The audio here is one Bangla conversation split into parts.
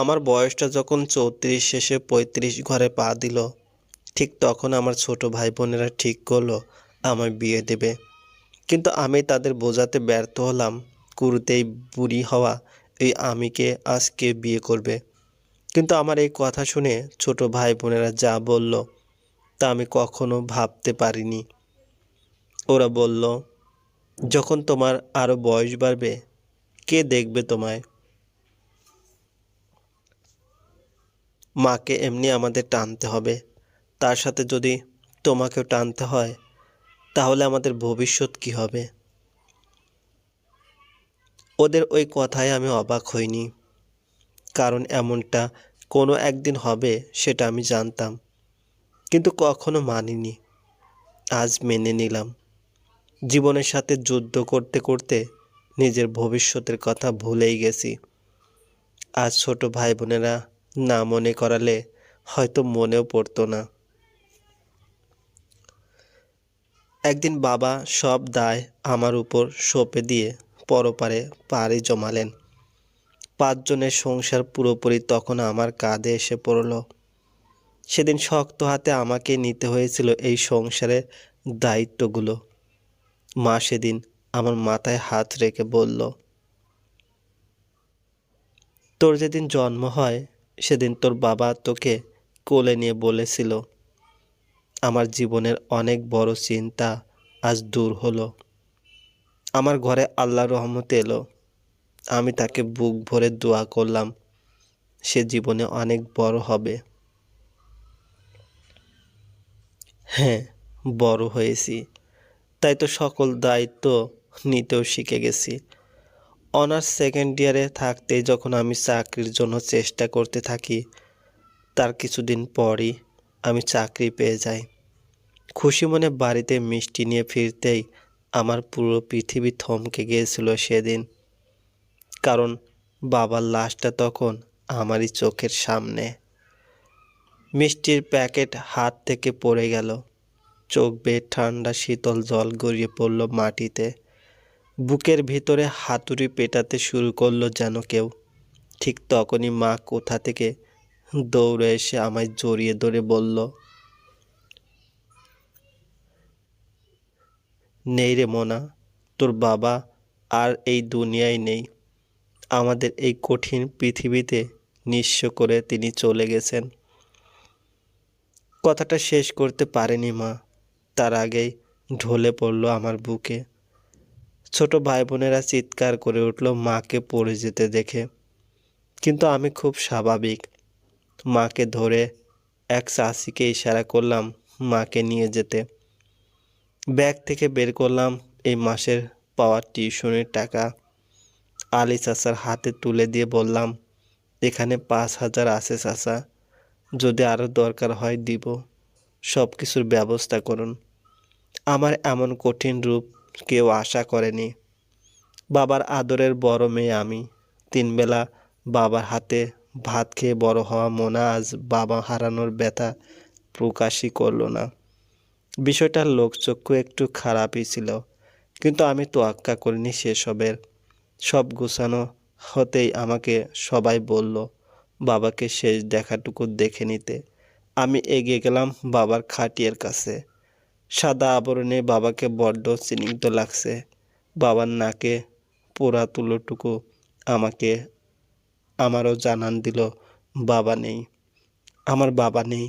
আমার বয়সটা যখন চৌত্রিশ শেষে পঁয়ত্রিশ ঘরে পা দিল, ঠিক তখন আমার ছোট ভাই বোনেরা ঠিক করল আমায় বিয়ে দেবে। কিন্তু আমি তাদের বোঝাতে ব্যর্থ হলাম, কুরুতেই বুড়ি হওয়া এই আমিকে আজকে বিয়ে করবে। কিন্তু আমার এই কথা শুনে ছোট ভাই বোনেরা যা বলল, তা আমি কখনো ভাবতে পারিনি। ওরা বলল, যখন তোমার আরও বয়স বাড়বে, কে দেখবে তোমায়? মাকে এমনি আমাদের টানতে হবে। তার সাথে যদি তোমাকেও টানতে হয়, তাহলে আমাদের ভবিষ্যৎ কি হবে? ওদের ওই কথায় আমি অবাক হইনি। কারণ এমনটা কোনো একদিন হবে সেটা আমি জানতাম, কিন্তু কখনো মানিনি। আজ মেনে নিলাম। জীবনের সাথে যুদ্ধ করতে করতে নিজের ভবিষ্যতের কথা ভুলেই গেছি। আজ ছোট ভাই বোনেরা না মনে করালে হয়তো মনেও পড়তো না। একদিন বাবা সব দায় আমার উপর সঁপে দিয়ে পরপারে পাড়ি জমালেন। পাঁচজনের সংসার পুরোপুরি তখন আমার কাঁধে এসে পড়ল। সেদিন শক্ত হাতে আমাকে নিতে হয়েছিল এই সংসারের দায়িত্বগুলো। মা সেদিন আমার মাথায় হাত রেখে বলল, তোর যেদিন জন্ম হয় সেদিন তোর বাবা তোকে কোলে নিয়ে বলেছিল, আমার জীবনের অনেক বড় চিন্তা আজ দূর হলো। আমার ঘরে আল্লাহ রহমত এলো। আমি তাকে বুক ভরে দোয়া করলাম, সে জীবনে অনেক বড় হবে। হ্যাঁ বড় হয়েছি। তাই তো সকল দায়িত্ব নিতেও শিখে গেছি। অনার্স সেকেন্ড ইয়ারে থাকতেই যখন আমি চাকরির জন্য চেষ্টা করতে থাকি, তার কিছুদিন পরই আমি চাকরি পেয়ে যাই। খুশি মনে বাড়িতে মিষ্টি নিয়ে ফিরতেই আমার পুরো পৃথিবী থমকে গিয়েছিল সেদিন। কারণ বাবার লাশটা তখন আমারই চোখের সামনে। মিষ্টির প্যাকেট হাত থেকে পড়ে গেল। চোখ বেয়ে ঠান্ডা শীতল জল গড়িয়ে পড়ল মাটিতে। বুকের ভিতরে হাতুড়ি পেটাতে শুরু করল যেন কেউ। ঠিক তখনই মা কোথা থেকে দৌড়ে এসে আমায় জড়িয়ে ধরে বলল, নেই রে মোনা, তোর বাবা আর এই দুনিয়ায় নেই। আমাদের এই কঠিন পৃথিবীতে নিঃস্ব করে তিনি চলে গেছেন। কথাটা শেষ করতে পারেনি মা। তার আগেই ঢলে পড়ল আমার বুকে। ছোট ভাই বোনেরা চিৎকার করে উঠল, মাকে পড়ে যেতে দেখে। কিন্তু আমি খুব স্বাভাবিক। মাকে ধরে এক চাষিকে ইশারা করলাম, মাকে নিয়ে যেতে। ব্যাগ থেকে বের করলাম, এই মাসের পাওয়া টিউশনের টাকা। আলি চাচার হাতে তুলে দিয়ে বললাম, এখানে পাঁচ হাজার আছে চাচা, যদি আরও দরকার হয় দিব। সব কিছুর ব্যবস্থা করুন। আমার এমন কঠিন রূপ কেউ আশা করেনি। বাবার আদরের বড় মেয়ে আমি। তিনবেলা বাবার হাতে ভাত খেয়ে বড় হওয়া মোনা আজ বাবা হারানোর ব্যথা প্রকাশই করল না। বিষয়টার লোকচক্ষু একটু খারাপই ছিল, কিন্তু আমি তোয়াক্কা করিনি সেসবের। সব গুছানো হতেই আমাকে সবাই বলল, বাবাকে শেষ দেখাটুকু দেখে নিতে। আমি এগিয়ে গেলাম বাবার খাটিয়ার কাছে। সাদা আবরণে বাবাকে বড্ড স্নিগ্ধ লাগছে। বাবার নাকে পোড়া তুলোটুকু আমাকে, আমারও জানান দিল, বাবা নেই, আমার বাবা নেই।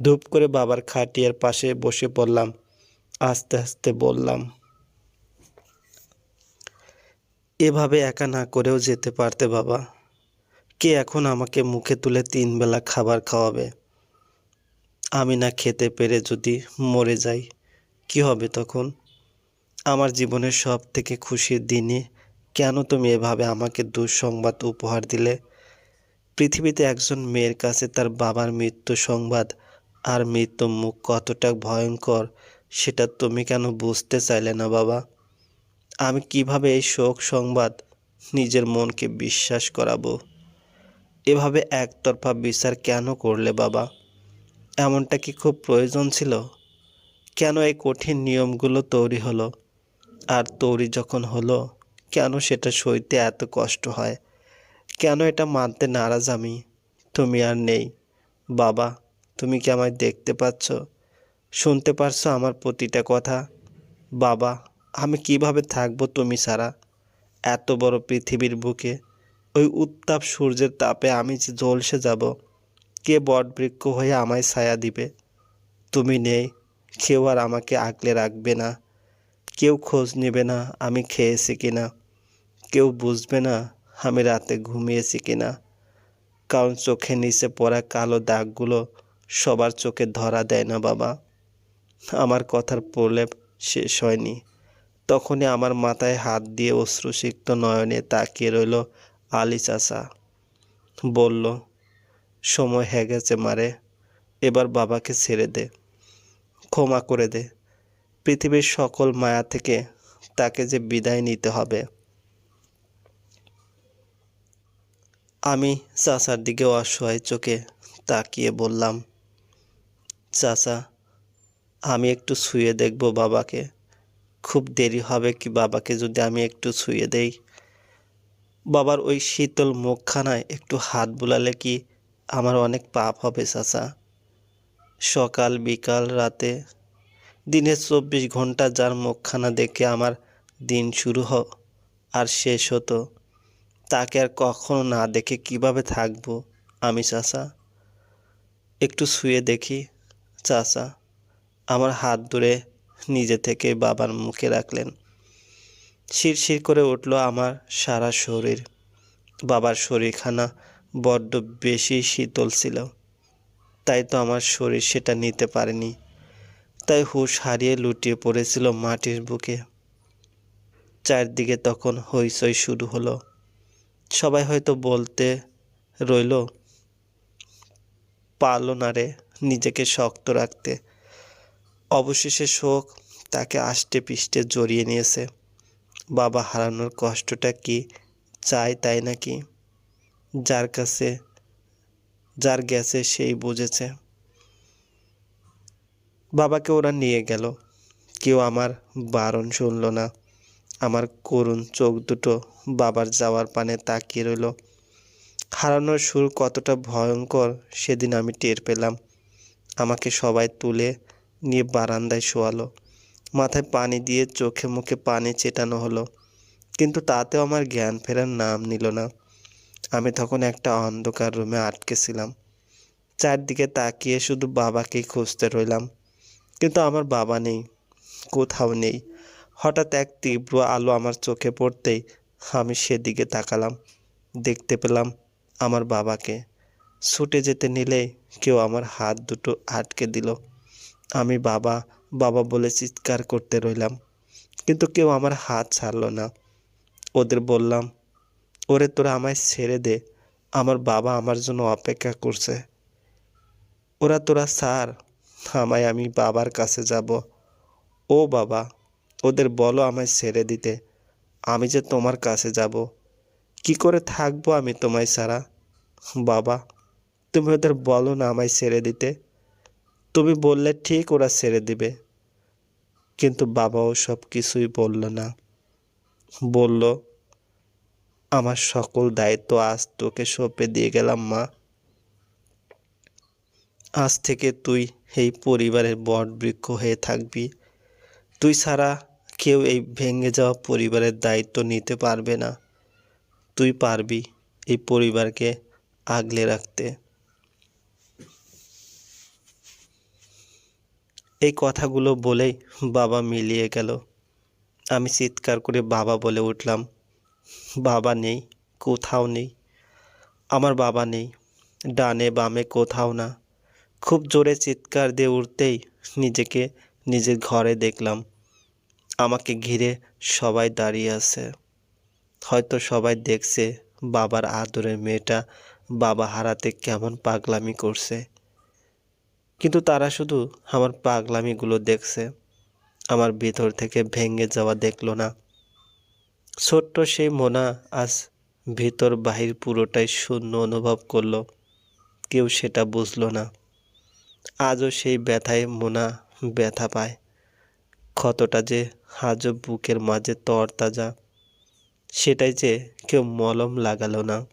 ধূপ করে বাবার খাটিয়ার পাশে বসে পড়লাম, আস্তে আস্তে বললাম, এভাবে একা না করেও যেতে পারতে বাবা। কে এখন আমাকে মুখে তুলে তিন বেলা খাবার খাওয়াবে? আমি না খেতে পেরে যদি মরে যাই, কি হবে তখন? আমার জীবনের সব থেকে খুশির দিনে কেন তুমি এভাবে আমাকে দুঃসংবাদ উপহার দিলে? পৃথিবীতে একজন মেয়ের কাছে তার বাবার মৃত্যু সংবাদ আর মৃত্যু মুখ কতটা ভয়ঙ্কর, সেটা তুমি কেন বুঝতে চাইলে না বাবা? আমি কীভাবে এই শোক সংবাদ নিজের মনকে বিশ্বাস করাবো? এভাবে একতরফা বিচার কেন করলে বাবা? এমনটা কি খুব প্রয়োজন ছিল? কেন এই কঠিন নিয়মগুলো তৈরি হলো? আর তৈরি যখন হলো, কেন সেটা সইতে এত কষ্ট হয়? কেন এটা মানতে নারাজ আমি? তুমি আর নেই। বাবা, তুমি কি আমায় দেখতে পাচ্ছ? শুনতে পারছ আমার প্রতিটা কথা? বাবা, আমি কীভাবে থাকব তুমি ছাড়া? এত বড় পৃথিবীর বুকে, ওই উত্তাপ সূর্যের তাপে আমি যে জ্বলসে যাব কে বটবৃক্ষ হয়ে আমায় ছায়া দিবে? তুমি নেই, কেউ আর আমাকে আগলে রাখবে না। কেউ খোঁজ নেবে না আমি খেয়েছি কিনা। কেউ বুঝবে না আমি রাতে ঘুমিয়েছি কিনা। কারণ চোখে নিচে পড়া কালো দাগগুলো সবার চোখে ধরা দেয় না বাবা। আমার কথার প্রলেপ শেষ হয়নি। তখনই আমার মাথায় হাত দিয়ে অশ্রুসিক্ত নয়নে তাকিয়ে রইল আলি চাচা। বলল সময় হয়ে গেছে মারে। এবার বাবাকে ছেড়ে দে। ক্ষমা করে দে। পৃথিবীর সকল মায়া থেকে তাকে যে বিদায় নিতে হবে। আমি চাচার দিকে অসহায় চোখে তাকিয়ে বললাম, চাচা, আমি একটু শুয়ে দেখব বাবাকে। খুব দেরি হবে কি বাবাকে যদি আমি একটু শুয়ে দেই? বাবার ওই শীতল মুখখানায় একটু হাত বুলালে কি আমার অনেক পাপ হবে, চাচা। সকাল, বিকাল, রাতে দিনের চব্বিশ ঘণ্টা যার মুখখানা দেখে আমার দিন শুরু হ, আর শেষ হতো। তাকে আর কখনো না দেখে কীভাবে থাকব আমি, চাচা? একটু শুয়ে দেখি, চাচা। আমার হাত ধরে নিজে থেকে বাবার মুখে রাখলেন। শিরশির করে উঠল আমার সারা শরীর। বাবার শরীরখানা বড্ড বেশি শীতল ছিল। তাই তো আমার শরীর সেটা নিতে পারেনি। তাই হুঁশ হারিয়ে লুটিয়ে পড়েছিল মাটির বুকে। চারদিকে তখন হইচই শুরু হলো। সবাই হয়তো বলতে রইল, পারল না রে নিজেকে শক্ত রাখতে। অবশেষে শোক তাকে আষ্টে পিষ্টে জড়িয়ে নিয়েছে। বাবা হারানোর কষ্টটা কি চাই তাই নাকি? যার কাছে, যার গেছে সেই বুঝেছে। বাবাকে ওরা নিয়ে গেল। কেউ আমার বারণ শুনল না। আমার করুণ চোখ দুটো বাবার যাওয়ার পানে তাকিয়ে রইল। হারানোর সুর কতটা ভয়ঙ্কর সেদিন আমি টের পেলাম। আমাকে সবাই তুলে নিয়ে বারান্দায় শোয়ালো। মাথায় পানি দিয়ে চোখে মুখে পানি চেটানো হলো। কিন্তু তাতেও আমার জ্ঞান ফেরার নাম নিল না। আমি তখন একটা অন্ধকার রুমে আটকে ছিলাম চারদিকে তাকিয়ে শুধু বাবাকেই খুঁজতে রইলাম। কিন্তু আমার বাবা নেই, কোথাও নেই। হঠাৎ এক তীব্র আলো আমার চোখে পড়তেই আমি সেদিকে তাকালাম, দেখতে পেলাম আমার বাবাকে। ছুটে যেতে নিলে কেউ আমার হাত দুটো আটকে দিল। আমি বাবা বাবা বলে চিৎকার করতে রইলাম, কিন্তু কেউ আমার হাত ছাড়লো না। ওদের বললাম ওরে তোরা আমায় ছেড়ে দে। আমার বাবা আমার জন্য অপেক্ষা করছে। ওরা তোরা, স্যার, আমায় আমি বাবার কাছে যাব। ও বাবা, ওদের বলো আমায় ছেড়ে দিতে। আমি যে তোমার কাছে যাব। কি করে থাকব আমি তোমায় সারা বাবা, তুমি ওদের বলো না আমায় ছেড়ে দিতে। তুমি বললে ঠিক ওরা ছেড়ে দিবে। কিন্তু বাবাও সব কিছুই বলল না। বলল আমার সকল দায়িত্ব আজ তোকে সঁপে দিয়ে গেলাম, মা। আজ থেকে তুই এই পরিবারের বট বৃক্ষ হয়ে থাকবি। তুই ছাড়া কেউ এই ভেঙে যাওয়া পরিবারের দায়িত্ব নিতে পারবে না। তুই পারবি এই পরিবারকে আগলে রাখতে। এই কথাগুলো বলেই বাবা মিলিয়ে গেল। আমি চিৎকার করে বাবা বলে উঠলাম বাবা নেই, কোথাও নেই। আমার বাবা নেই, ডানে বামে কোথাও না। খুব জোরে চিৎকার দিয়ে উঠতেই নিজেকে নিজের ঘরে দেখলাম। আমাকে ঘিরে সবাই দাঁড়িয়ে আছে। হয়তো সবাই দেখছে বাবার আদরের মেয়েটা বাবা হারাতে কেমন পাগলামি করছে। কিন্তু তারা শুধু আমার পাগলামিগুলো দেখছে। আমার ভিতর থেকে ভেঙে যাওয়া দেখল না। ছোট্ট সেই মোনা আজ ভেতর বাহির পুরোটাই শূন্য অনুভব করল। কেউ সেটা বুঝলো না। আজও সেই ব্যথায় মোনা ব্যথা পায়। ক্ষতটা যে আজও বুকের মাঝে তরতাজা। সেটাই যে কেউ মলম লাগালো না।